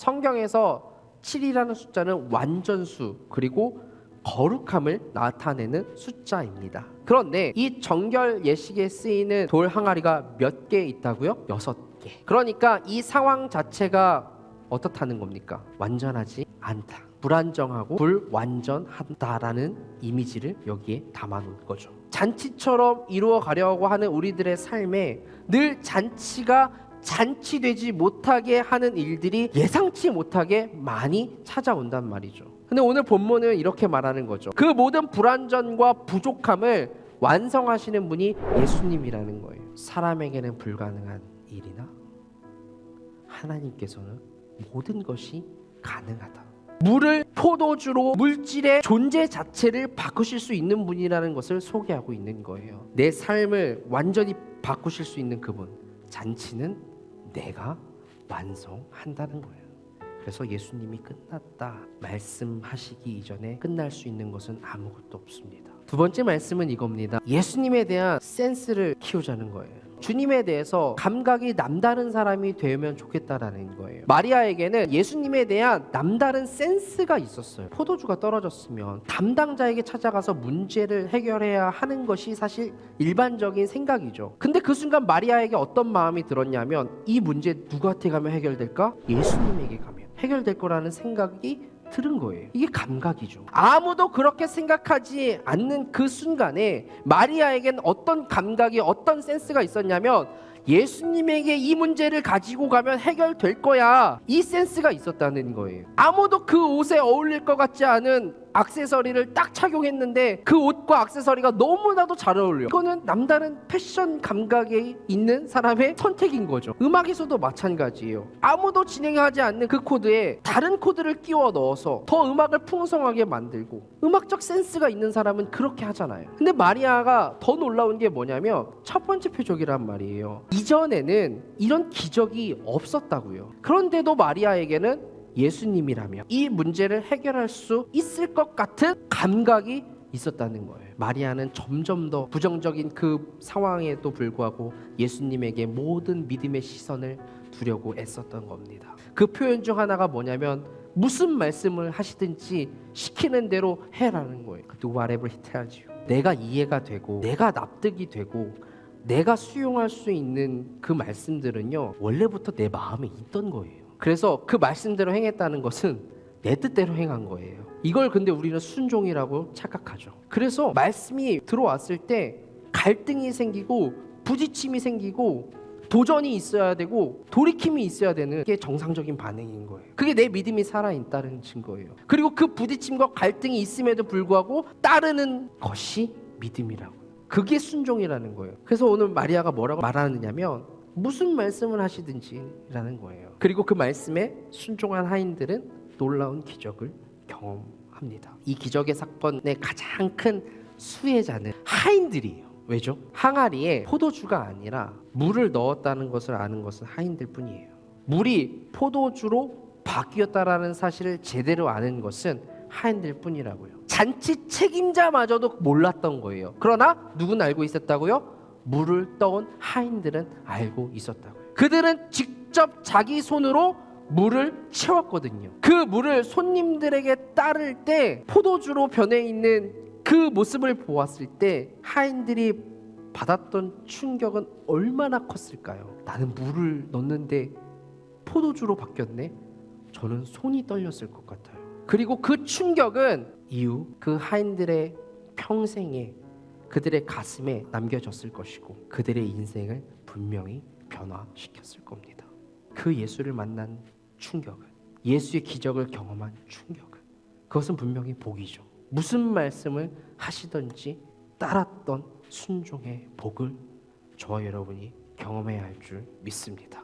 성경에서 7이라는 숫자는 완전수 그리고 거룩함을 나타내는 숫자입니다. 그런데 이 정결 예식에 쓰이는 돌 항아리가 몇 개 있다고요? 여섯 개. 그러니까 이 상황 자체가 어떻다는 겁니까? 완전하지 않다. 불안정하고 불완전하다라는 이미지를 여기에 담아놓은 거죠. 잔치처럼 이루어 가려고 하는 우리들의 삶에 늘 잔치가 잔치되지 못하게 하는 일들이 예상치 못하게 많이 찾아온단 말이죠. 근데 오늘 본문은 이렇게 말하는 거죠. 그 모든 불완전과 부족함을 완성하시는 분이 예수님이라는 거예요. 사람에게는 불가능한 일이나 하나님께서는 모든 것이 가능하다. 물을 포도주로 물질의 존재 자체를 바꾸실 수 있는 분이라는 것을 소개하고 있는 거예요. 내 삶을 완전히 바꾸실 수 있는 그분. 잔치는 내가 완성한다는 거예요. 그래서 예수님이 끝났다 말씀하시기 이전에 끝날 수 있는 것은 아무것도 없습니다. 두 번째 말씀은 이겁니다. 예수님에 대한 센스를 키우자는 거예요. 주님에 대해서 감각이 남다른 사람이 되면 좋겠다라는 거예요. 마리아에게는 예수님에 대한 남다른 센스가 있었어요. 포도주가 떨어졌으면 담당자에게 찾아가서 문제를 해결해야 하는 것이 사실 일반적인 생각이죠. 근데 그 순간 마리아에게 어떤 마음이 들었냐면 이 문제 누구한테 가면 해결될까? 예수님에게 가면 해결될 거라는 생각이 들은 거예요. 이게 감각이죠. 아무도 그렇게 생각하지 않는 그 순간에 마리아에겐 어떤 감각이 어떤 센스가 있었냐면 예수님에게 이 문제를 가지고 가면 해결될 거야. 이 센스가 있었다는 거예요. 아무도 그 옷에 어울릴 것 같지 않은 액세서리를 딱 착용했는데 그 옷과 액세서리가 너무나도 잘 어울려. 이거는 남다른 패션 감각이 있는 사람의 선택인 거죠. 음악에서도 마찬가지예요. 아무도 진행하지 않는 그 코드에 다른 코드를 끼워 넣어서 더 음악을 풍성하게 만들고 음악적 센스가 있는 사람은 그렇게 하잖아요. 근데 마리아가 더 놀라운 게 뭐냐면 첫 번째 표적이란 말이에요. 이전에는 이런 기적이 없었다고요. 그런데도 마리아에게는 예수님이라면 이 문제를 해결할 수 있을 것 같은 감각이 있었다는 거예요. 마리아는 점점 더 부정적인 그 상황에도 불구하고 예수님에게 모든 믿음의 시선을 두려고 애썼던 겁니다. 그 표현 중 하나가 뭐냐면 무슨 말씀을 하시든지 시키는 대로 해라는 거예요. Do whatever he tells you. 내가 이해가 되고 내가 납득이 되고 내가 수용할 수 있는 그 말씀들은요 원래부터 내 마음에 있던 거예요. 그래서 그 말씀대로 행했다는 것은 내 뜻대로 행한 거예요. 이걸 근데 우리는 순종이라고 착각하죠. 그래서 말씀이 들어왔을 때 갈등이 생기고 부딪힘이 생기고 도전이 있어야 되고 돌이킴이 있어야 되는 게 정상적인 반응인 거예요. 그게 내 믿음이 살아 있다는 증거예요. 그리고 그 부딪힘과 갈등이 있음에도 불구하고 따르는 것이 믿음이라고. 그게 순종이라는 거예요. 그래서 오늘 마리아가 뭐라고 말하느냐면 무슨 말씀을 하시든지라는 거예요. 그리고 그 말씀에 순종한 하인들은 놀라운 기적을 경험합니다. 이 기적의 사건의 가장 큰 수혜자는 하인들이에요. 왜죠? 항아리에 포도주가 아니라 물을 넣었다는 것을 아는 것은 하인들 뿐이에요. 물이 포도주로 바뀌었다라는 사실을 제대로 아는 것은 하인들 뿐이라고요. 잔치 책임자마저도 몰랐던 거예요. 그러나 누군 알고 있었다고요? 물을 떠온 하인들은 알고 있었다고요. 그들은 직접 자기 손으로 물을 채웠거든요. 그 물을 손님들에게 따를 때 포도주로 변해 있는 그 모습을 보았을 때 하인들이 받았던 충격은 얼마나 컸을까요? 나는 물을 넣는데 포도주로 바뀌었네. 저는 손이 떨렸을 것 같아요. 그리고 그 충격은 이후 그 하인들의 평생에 그들의 가슴에 남겨졌을 것이고 그들의 인생을 분명히 변화시켰을 겁니다. 그 예수를 만난 충격은 예수의 기적을 경험한 충격은 그것은 분명히 복이죠. 무슨 말씀을 하시든지 따랐던 순종의 복을 저와 여러분이 경험해야 할 줄 믿습니다.